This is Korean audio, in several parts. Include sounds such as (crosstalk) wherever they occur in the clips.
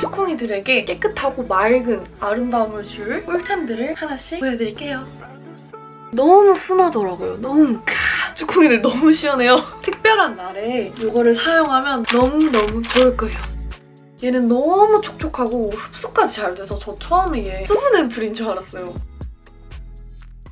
쭈콩이들에게 깨끗하고 맑은 아름다움을 줄 꿀템들을 하나씩 보여드릴게요. 너무 순하더라고요. 너무 카 쭈콩이들 너무 시원해요. (laughs) 특별한 날에 이거를 사용하면 너무너무 좋을 거예요. 얘는 너무 촉촉하고 흡수까지 잘 돼서 저 처음에 얘 수분 앰플인 줄 알았어요.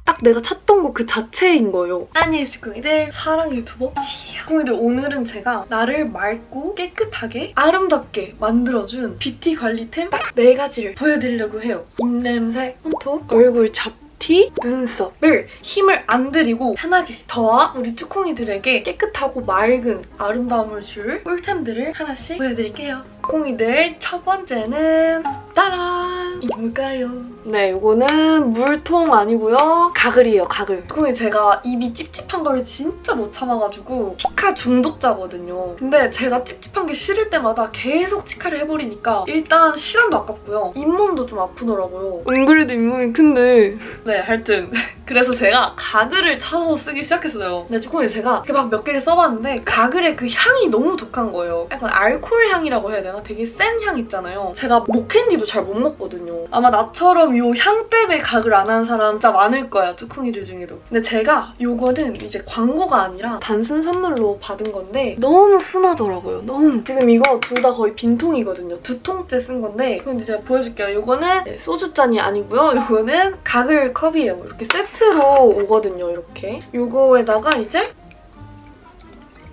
딱 내가 찾던 거 그 자체인 거예요. 아니 쭈콩이들 사랑 유튜버 쭈콩이들 오늘은 제가 나를 맑고 깨끗하게 아름답게 만들어준 뷰티 관리템 딱 네 가지를 보여드리려고 해요. 입냄새, 손톱, 얼굴 잡 티, 눈썹을 힘을 안 들이고 편하게 저와 우리 쭈콩이들에게 깨끗하고 맑은 아름다움을 줄 꿀템들을 하나씩 보여드릴게요. 쭈콩이들 첫 번째는 따란! 이게 뭘까요? 네, 이거는 물통 아니고요. 가글이에요, 가글. 쭈콩이 제가 입이 찝찝한 걸 진짜 못 참아가지고 치카 중독자거든요. 근데 제가 찝찝한 게 싫을 때마다 계속 치카를 해버리니까 일단 시간도 아깝고요. 잇몸도 좀 아프더라고요. 안 그래도 잇몸이 큰데. 네, 하여튼. 그래서 제가 가글을 찾아서 쓰기 시작했어요. 근데 쭈콩이 제가 이렇게 막몇 개를 써봤는데 가글의 그 향이 너무 독한 거예요. 약간 알코올 향이라고 해야 되나? 되게 센 향 있잖아요. 제가 목캔디도 잘 못 먹거든요. 아마 나처럼 이 향 때문에 가글 안 하는 사람 진짜 많을 거야, 쭈콩이들 중에도. 근데 제가 이거는 이제 광고가 아니라 단순 선물로 받은 건데 너무 순하더라고요. 너무. 지금 이거 둘 다 거의 빈통이거든요. 두 통째 쓴 건데 근데 제가 보여줄게요. 이거는 네, 소주잔이 아니고요. 이거는 가글 컵이에요. 이렇게 세트 로 오거든요, 이렇게. 이거에다가 이제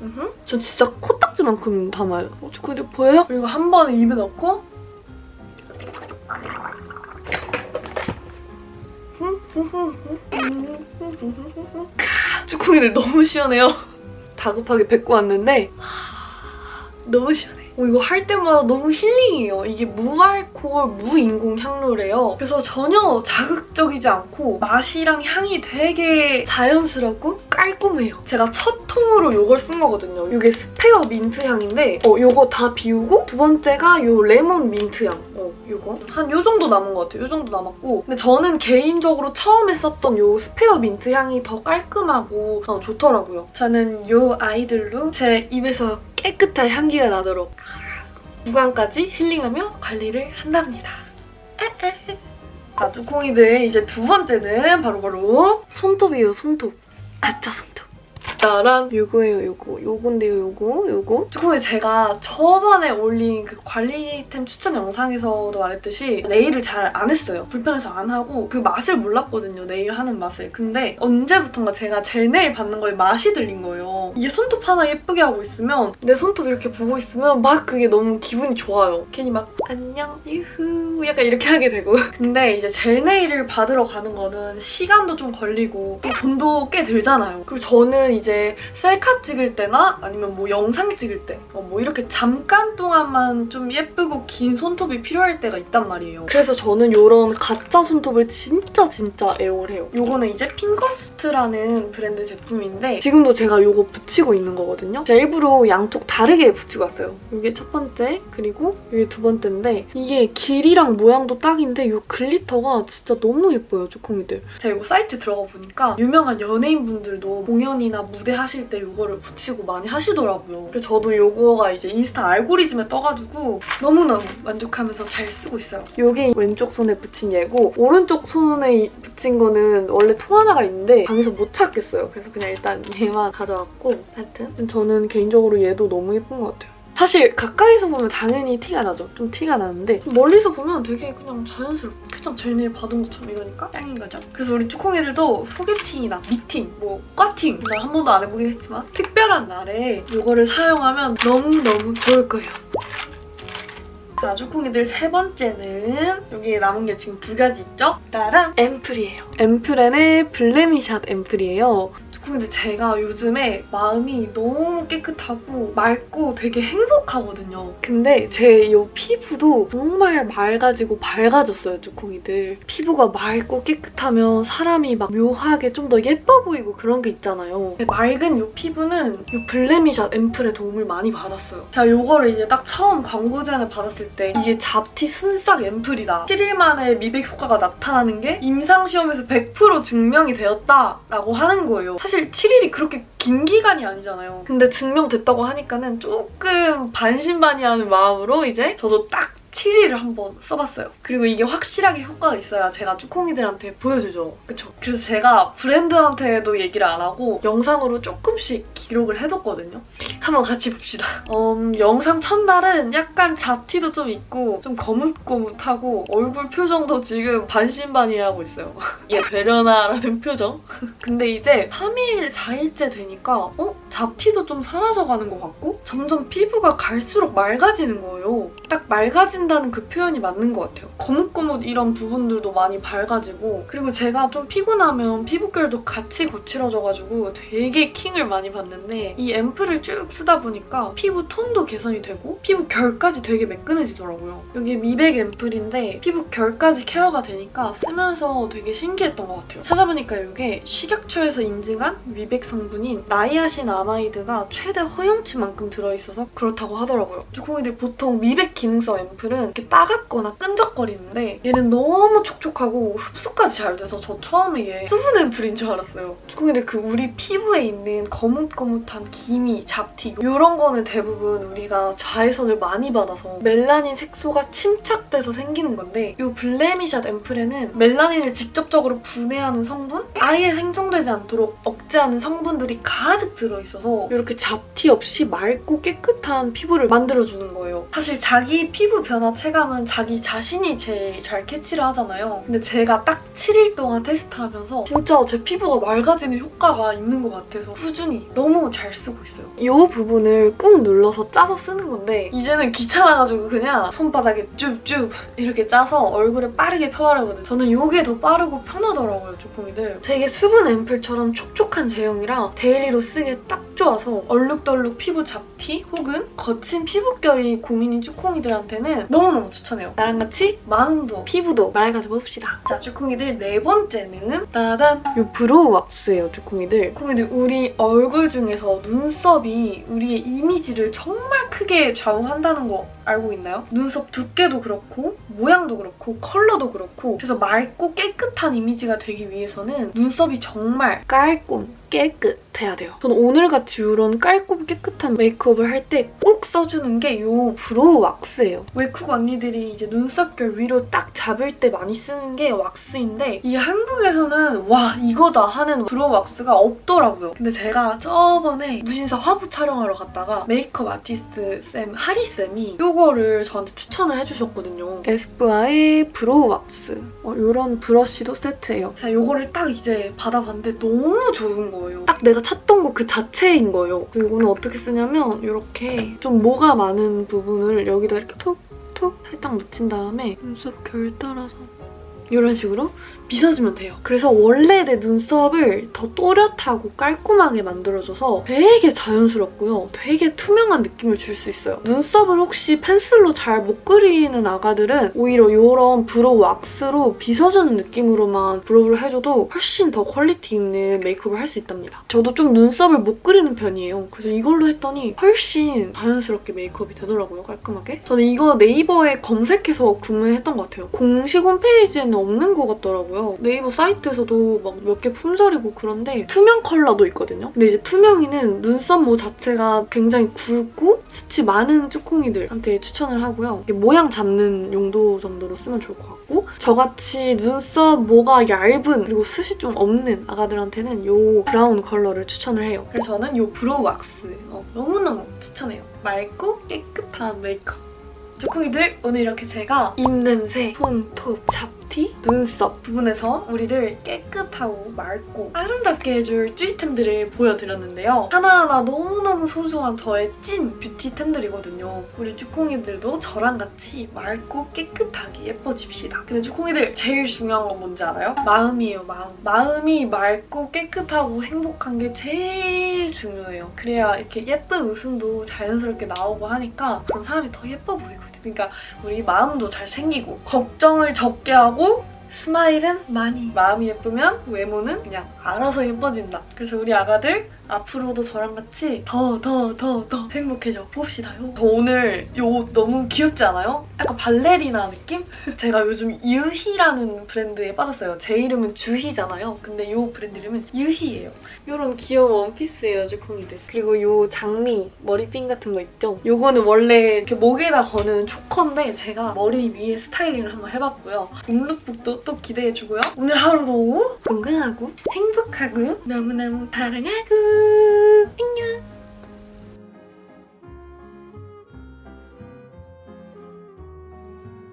음흠. 저 진짜 코딱지만큼 담아요. 어, 저 근데 보여요? 그리고 한 번에 입에 넣고 쭈콩이들 너무 시원해요. 다급하게 뱉고 왔는데 너무 시원해. 어, 이거 할 때마다 너무 힐링이에요. 이게 무알코올, 무인공 향료래요. 그래서 전혀 자극적이지 않고 맛이랑 향이 되게 자연스럽고 깔끔해요. 제가 첫 통으로 이걸 쓴 거거든요. 이게 스페어 민트 향인데 어, 이거 다 비우고 두 번째가 이 레몬 민트 향. 어, 이거 한요 정도 남은 것 같아요. 요 정도 남았고 근데 저는 개인적으로 처음에 썼던 요 스페어 민트 향이 더 깔끔하고 어, 좋더라고요. 저는 요 아이들로 제 입에서 깨끗한 향기가 나도록 구강까지 힐링하며 관리를 한답니다. 자, 쭈콩이들 이제 두 번째는 바로 바로 손톱이에요, 손톱. 가짜 손톱. 짜란 요거예요, 요거. 요건데요, 요거, 요거. 쭈콩이 제가 저번에 올린 그 관리템 추천 영상에서도 말했듯이 네일을 잘 안 했어요. 불편해서 안 하고 그 맛을 몰랐거든요, 네일 하는 맛을. 근데 언제부턴가 제가 젤 네일 받는 거에 맛이 들린 거예요. 이게 손톱 하나 예쁘게 하고 있으면 내 손톱 이렇게 보고 있으면 막 그게 너무 기분이 좋아요. 괜히 막 안녕, 유후 약간 이렇게 하게 되고. 근데 이제 젤 네일을 받으러 가는 거는 시간도 좀 걸리고 또 돈도 꽤 들잖아요. 그리고 저는 이제 셀카 찍을 때나 아니면 뭐 영상 찍을 때, 어, 뭐 이렇게 잠깐 동안만 좀 예쁘고 긴 손톱이 필요할 때가 있단 말이에요. 그래서 저는 이런 가짜 손톱을 진짜 진짜 애용해요. 요거는 이제 핑거스트라는 브랜드 제품인데 지금도 제가 요거 붙이고 있는 거거든요. 제가 일부러 양쪽 다르게 붙이고 왔어요. 이게 첫 번째, 그리고 이게 두 번째인데 이게 길이랑 모양도 딱인데 요 글리터가 진짜 너무 예뻐요, 쭈콩이들. 제가 이거 사이트 들어가 보니까 유명한 연예인분들도 공연이나 무대 하실 때 이거를 붙이고 많이 하시더라고요. 그래서 저도 요거가 이제 인스타 알고리즘에 떠가지고 너무너무 만족하면서 잘 쓰고 있어요. 여기 왼쪽 손에 붙인 얘고 오른쪽 손에 붙인 거는 원래 통 하나가 있는데 방에서 못 찾겠어요. 그래서 그냥 일단 얘만 가져왔고 하여튼 저는 개인적으로 얘도 너무 예쁜 것 같아요. 사실 가까이서 보면 당연히 티가 나죠. 좀 티가 나는데 멀리서 보면 되게 그냥 자연스럽게 그냥 젤네일 받은 것처럼 이러니까 짱인 거죠. 그래서 우리 쭈콩이들도 소개팅이나 미팅, 뭐 과팅 나 한 번도 안 해보긴 했지만 특별한 날에 이거를 사용하면 너무너무 좋을 거예요. 자, 쭈콩이들 세 번째는 여기에 남은 게 지금 두 가지 있죠? 따란 앰플이에요. 앰플앤의 블레미샷 앰플이에요. 쭈콩이들 제가 요즘에 마음이 너무 깨끗하고 맑고 되게 행복하거든요. 근데 제 이 피부도 정말 맑아지고 밝아졌어요, 쭈콩이들. 피부가 맑고 깨끗하면 사람이 막 묘하게 좀 더 예뻐 보이고 그런 게 있잖아요. 맑은 이 피부는 이 블레미샷 앰플의 도움을 많이 받았어요. 제가 이거를 이제 딱 처음 광고 제안을 받았을 때 이게 잡티 순삭 앰플이다. 7일 만에 미백 효과가 나타나는 게 임상시험에서 100% 증명이 되었다라고 하는 거예요. 사실 사실 7일이 그렇게 긴 기간이 아니잖아요. 근데 증명됐다고 하니까는 조금 반신반의하는 마음으로 이제 저도 딱 7일을 한번 써봤어요. 그리고 이게 확실하게 효과가 있어야 제가 쭈콩이들한테 보여주죠. 그쵸? 그래서 제가 브랜드한테도 얘기를 안 하고 영상으로 조금씩 기록을 해뒀거든요. 한번 같이 봅시다. 음, 영상 첫날은 약간 잡티도 좀 있고 좀 거뭇거뭇하고 얼굴 표정도 지금 반신반의하고 있어요. (laughs) 이게 되려나라는 표정? (laughs) 근데 이제 3일, 4일째 되니까 어? 잡티도 좀 사라져가는 것 같고 점점 피부가 갈수록 맑아지는 거예요. 딱 맑아진다는 그 표현이 맞는 것 같아요. 거뭇거뭇 이런 부분들도 많이 밝아지고 그리고 제가 좀 피곤하면 피부결도 같이 거칠어져가지고 되게 킹을 많이 받는데 이 앰플을 쭉 쓰다 보니까 피부 톤도 개선이 되고 피부 결까지 되게 매끈해지더라고요. 이게 미백 앰플인데 피부 결까지 케어가 되니까 쓰면서 되게 신기했던 것 같아요. 찾아보니까 이게 식약처에서 인증한 미백 성분인 나이아신 아마이드가 최대 허용치만큼 들어있어서 그렇다고 하더라고요. 주콩이들 보통 미백 기능성 앰플은 이렇게 따갑거나 끈적거리는데 얘는 너무 촉촉하고 흡수까지 잘 돼서 저 처음에 얘 수분 앰플인 줄 알았어요. 주콩이들 그 우리 피부에 있는 거뭇거뭇한 기미, 잡티 이런 거는 대부분 우리가 자외선을 많이 받아서 멜라닌 색소가 침착돼서 생기는 건데 이 블레미샷 앰플에는 멜라닌을 직접적으로 분해하는 성분? 아예 생성되지 않도록 억제하는 성분들이 가득 들어있어서 이렇게 잡티 없이 맑고 깨끗한 피부를 만들어주는 거예요. 사실 자기 피부 변화 체감은 자기 자신이 제일 잘 캐치를 하잖아요. 근데 제가 딱 7일 동안 테스트하면서 진짜 제 피부가 맑아지는 효과가 있는 것 같아서 꾸준히 너무 잘 쓰고 있어요. 이 부분을 꾹 눌러서 짜서 쓰는 건데 이제는 귀찮아가지고 그냥 손바닥에 쭈쭈 이렇게 짜서 얼굴에 빠르게 펴바르거든요. 저는 이게 더 빠르고 편하더라고요, 조콩이들. 되게 수분 앰플처럼 촉촉한 제형이라 데일리로 쓰기에 딱 좋아서 얼룩덜룩 피부 잡티 혹은 거친 피부결이 고 민인 쭈콩이들한테는 너무너무 추천해요. 나랑 같이 마음도 피부도 맑아져 봅시다. 자, 쭈콩이들 네 번째는 따단 요 브로우 왁스예요, 쭈콩이들. 쭈콩이들 우리 얼굴 중에서 눈썹이 우리의 이미지를 정말 크게 좌우한다는 거 알고 있나요? 눈썹 두께도 그렇고 모양도 그렇고 컬러도 그렇고 그래서 맑고 깨끗한 이미지가 되기 위해서는 눈썹이 정말 깔끔 깨끗해야 돼요. 저는 오늘같이 이런 깔끔 깨끗한 메이크업을 할 때 꼭 써주는 게 이 브로우 왁스예요. 웨쿡 언니들이 이제 눈썹결 위로 딱 잡을 때 많이 쓰는 게 왁스인데 이게 한국에서는 와 이거다 하는 브로우 왁스가 없더라고요. 근데 제가 저번에 무신사 화보 촬영하러 갔다가 메이크업 아티스트 쌤 하리 쌤이 이거를 저한테 추천을 해주셨거든요. 에스쁘아의 브로우 왁스 이런 브러쉬도 세트예요. 제가 이거를 딱 이제 받아봤는데 너무 좋은 거예요. 딱 내가 찾던 거 그 자체인 거예요. 그리고 이거는 어떻게 쓰냐면 이렇게 좀 모가 많은 부분을 여기다 이렇게 톡 톡 살짝 묻힌 다음에 눈썹 결 따라서 이런 식으로 빗어주면 돼요. 그래서 원래 내 눈썹을 더 또렷하고 깔끔하게 만들어줘서 되게 자연스럽고요. 되게 투명한 느낌을 줄 수 있어요. 눈썹을 혹시 펜슬로 잘 못 그리는 아가들은 오히려 이런 브로우 왁스로 빗어주는 느낌으로만 브로우를 해줘도 훨씬 더 퀄리티 있는 메이크업을 할 수 있답니다. 저도 좀 눈썹을 못 그리는 편이에요. 그래서 이걸로 했더니 훨씬 자연스럽게 메이크업이 되더라고요. 깔끔하게. 저는 이거 네이버에 검색해서 구매했던 것 같아요. 공식 홈페이지에는 없는 것 같더라고요. 네이버 사이트에서도 막 몇 개 품절이고 그런데 투명 컬러도 있거든요. 근데 이제 투명이는 눈썹 모 자체가 굉장히 굵고 수치 많은 쭈콩이들한테 추천을 하고요. 모양 잡는 용도 정도로 쓰면 좋을 것 같고 저같이 눈썹 모가 얇은 그리고 숱이 좀 없는 아가들한테는 이 브라운 컬러를 추천을 해요. 그래서 저는 이 브로우 왁스 어, 너무너무 추천해요. 맑고 깨끗한 메이크업. 쭈콩이들 오늘 이렇게 제가 입냄새, 손톱, 잡 티, 눈썹 부분에서 우리를 깨끗하고 맑고 아름답게 해줄 쭈이템들을 보여드렸는데요. 하나하나 너무너무 소중한 저의 찐 뷰티템들이거든요. 우리 쭈콩이들도 저랑 같이 맑고 깨끗하게 예뻐집시다. 근데 쭈콩이들 제일 중요한 건 뭔지 알아요? 마음이에요, 마음. 마음이 맑고 깨끗하고 행복한 게 제일 중요해요. 그래야 이렇게 예쁜 웃음도 자연스럽게 나오고 하니까 그런 사람이 더 예뻐 보이거든요. 그러니까 우리 마음도 잘 챙기고 걱정을 적게 하고 스마일은 많이 마음이 예쁘면 외모는 그냥 알아서 예뻐진다. 그래서 우리 아가들 앞으로도 저랑 같이 더 더 더 더 행복해져 봅시다요. 저 오늘 이 옷 너무 귀엽지 않아요? 약간 발레리나 느낌? 제가 요즘 유희라는 브랜드에 빠졌어요. 제 이름은 주희잖아요. 근데 이 브랜드 이름은 유희예요. 이런 귀여운 원피스예요, 주콩이들. 그리고 이 장미 머리핀 같은 거 있죠? 요거는 원래 이렇게 목에다 거는 초커인데 제가 머리 위에 스타일링을 한번 해봤고요. 봄룩북도 또 기대해주고요. 오늘 하루도 건강하고 행복하고 너무너무 사랑하고 안녕.